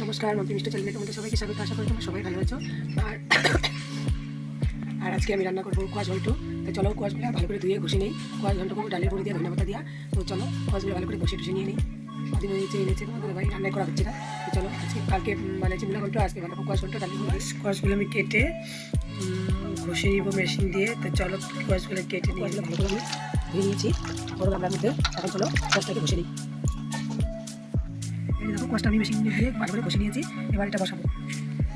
নমস্কার, মন্ত্রী মিষ্টি চ্যানেলে তোমাদের সবাইকে স্বাগত। আশা করি তোমরা সবাই ভালো আছো। আর আর আজকে আমি রান্না করব কোয়াশ ঘন্ট তো চলো কোয়াশগুলো ভালো করে ধুয়ে ঘষে নিই। কোয়াশ ঘন্ট করব ডালের বড়ি দিয়ে ধনে পাতা দিয়া। তো চলো কোয়াশগুলো ভালো করে ঘষে টুসে নিয়ে নিই। দিন এনেছে তোমাদের ভাই রান্না করা হচ্ছে না। চলো কালকে মানে চিমলা ঘন্ট আজকে বানাবো কোয়াশ ঘন্ট ডালের কোয়াশগুলো আমি কেটে ঘষে নিব মেশিন দিয়ে। তো চলো কোয়াশগুলো কেটে নিয়ে ভালো করে আমি ধুয়ে নিয়েছি। বড় গামলার মধ্যে। এখন চলো কোয়াশটাকে ঘষে নিই। এই দেখো কোয়াশটা আমি মেশিন দিয়ে ভালো করে ঘষে নিয়েছি। এবার এটা বসাবো।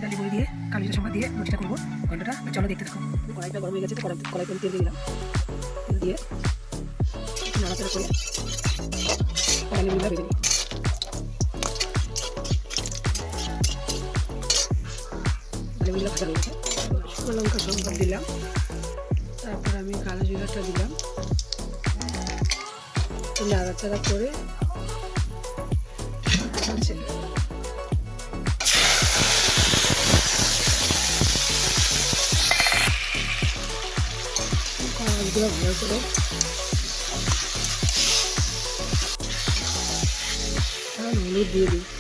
ডালি বই দিয়ে কালিটা সময় দিয়ে রুটিটা করব। ঘন্টাটা চলো দেখতে থাকো। কড়াইটা গরম হয়ে গেছে তো কড়াই কড়াই তেল দিয়ে দিলাম। তেল দিয়ে নাড়াচাড়া করে বইটা ভেজে নিই। ডালি বইটা ভাজা শুকনো লঙ্কা সম্ভব দিলাম। তারপর আমি কালো জিরাটা দিলাম। নাড়াচাড়া করে ভালো করে হলুদ দিয়ে দিই।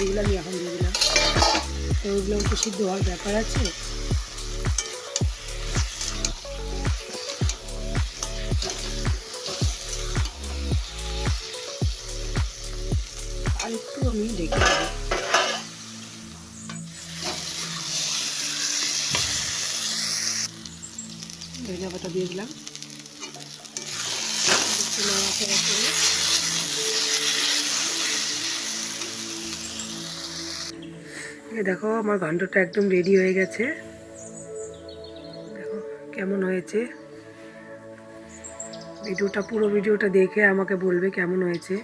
গুঁড়িগুলো আমি এখন দিয়ে দিলাম। তো ওগুলো একটু সিদ্ধ হওয়ার ব্যাপার আছে। আর একটু আমি ডেকে ধনিয়া পাতা দিয়ে দিলাম। দেখো, আমার ঘন্টটা একদম রেডি হয়ে গেছে। দেখো কেমন হয়েছে। ভিডিওটা পুরো ভিডিওটা দেখে আমাকে বলবে কেমন হয়েছে।